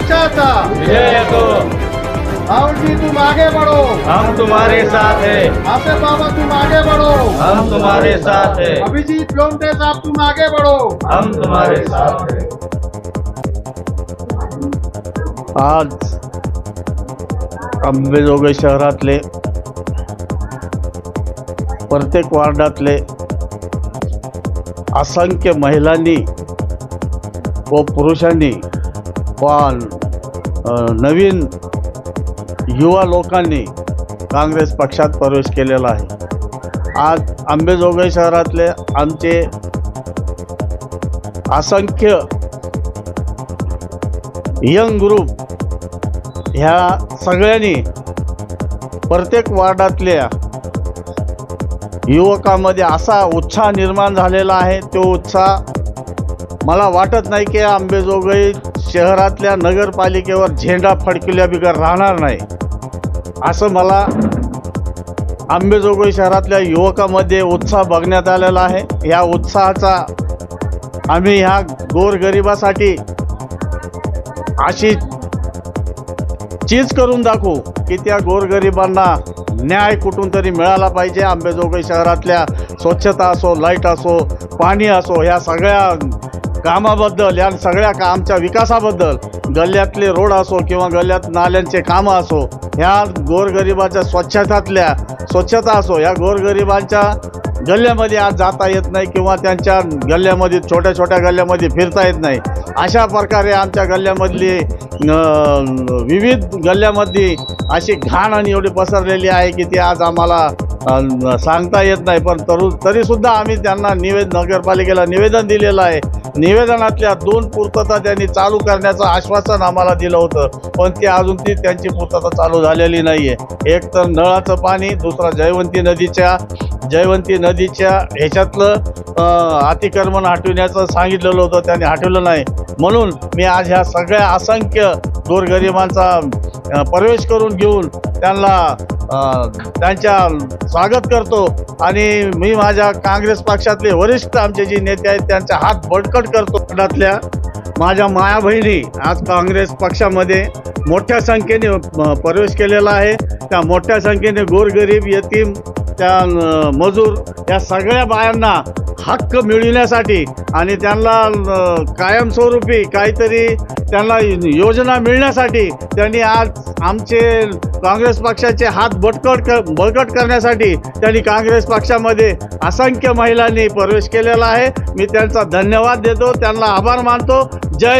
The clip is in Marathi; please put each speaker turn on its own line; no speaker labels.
पक्षाचा
विजय हो
राहुल जी तुम आगे बढ़ो।
हम तुम्हारे साथ है।
आसिफ बाबा तुम आगे बढ़ो।
हम तुम्हारे साथ है।
अभिजीत लोमटे साहब तुम आगे बढ़ो।
हम तुम्हारे साथ है।
आज अंबेजोगाई शहरातले प्रत्येक वार्डातले असंख्य महिलांनी व पुरुषांनी व नवीन युवा लोकांनी काँग्रेस पक्षात प्रवेश केलेला आहे. आज आंबेजोगाई शहरातले आमचे असंख्य यंग ग्रुप ह्या सगळ्यांनी प्रत्येक वार्डातल्या युवकामध्ये असा उत्साह निर्माण झालेला आहे. तो उत्साह मला वाटत नाही की आंबेजोगाई शहरातल्या नगरपालिकेवर झेंडा फडकिल्या बिगर राहणार नाही. असं मला आंबेजोगाई शहरातल्या युवकामध्ये उत्साह बघण्यात आलेला आहे. या उत्साहाचा आम्ही ह्या गोरगरिबासाठी अशी चीज करून दाखवू की त्या गोरगरिबांना न्याय कुठून तरी मिळाला पाहिजे. आंबेजोगाई शहरातल्या स्वच्छता असो लाइट असो पाणी असो ह्या सगळ्या कामाबद्दल या सगळ्या का आमच्या विकासाबद्दल गल्ल्यातले रोड असो किंवा गल्ल्यात नाल्यांचे कामं असो ह्या गोरगरिबाच्या स्वच्छतातल्या स्वच्छता असो या गोरगरिबांच्या गल्ल्यामध्ये आज जाता येत नाही किंवा त्यांच्या गल्ल्यामध्ये छोट्या छोट्या गल्ल्यामध्ये फिरता येत नाही. अशा प्रकारे आमच्या गल्ल्यामधली विविध गल्ल्यामध्ये अशी घाण आणि एवढी पसरलेली आहे की ती आज आम्हाला सांगता येत नाही. पण तरु तरीसुद्धा आम्ही त्यांना निवेद नगरपालिकेला निवेदन दिलेलं आहे. निवेदनातल्या दोन पूर्तता त्यांनी चालू करण्याचं आश्वासन आम्हाला दिलं होतं पण ती अजून ती त्यांची पूर्तता चालू झालेली नाही आहे एक तर नळाचं पाणी दुसरा जयवंती नदीच्या जयवंती नदीच्या ह्याच्यातलं अतिक्रमण हटविण्याचं सांगितलेलं होतं त्यांनी हटवलं नाही. म्हणून मी आज ह्या सगळ्या असंख्य गोरगरिबांचा प्रवेश करून घेऊन त्यांना अं, त्यांच्या स्वागत करतो. आणि मी माझ्या काँग्रेस पक्षातले वरिष्ठ आमचे जे नेते आहेत त्यांचा हात बळकट करतो त्यातल्या माझ्या माया बहिणी आज काँग्रेस पक्षामध्ये मोठ्या संख्येने प्रवेश केलेला आहे. त्या मोठ्या संख्येने गोरगरीब यतीम त्या मजूर या सगळ्या बायांना हक्क मिळविण्यासाठी आणि त्यांना कायमस्वरूपी काहीतरी त्यांना योजना मिळण्यासाठी त्यांनी आज आमचे काँग्रेस पक्षाचे हात बटकट कर बळकट करण्यासाठी त्यांनी काँग्रेस पक्षामध्ये असंख्य महिलांनी प्रवेश केलेला आहे. मी त्यांचा धन्यवाद देतो. त्यांना आभार मानतो. जय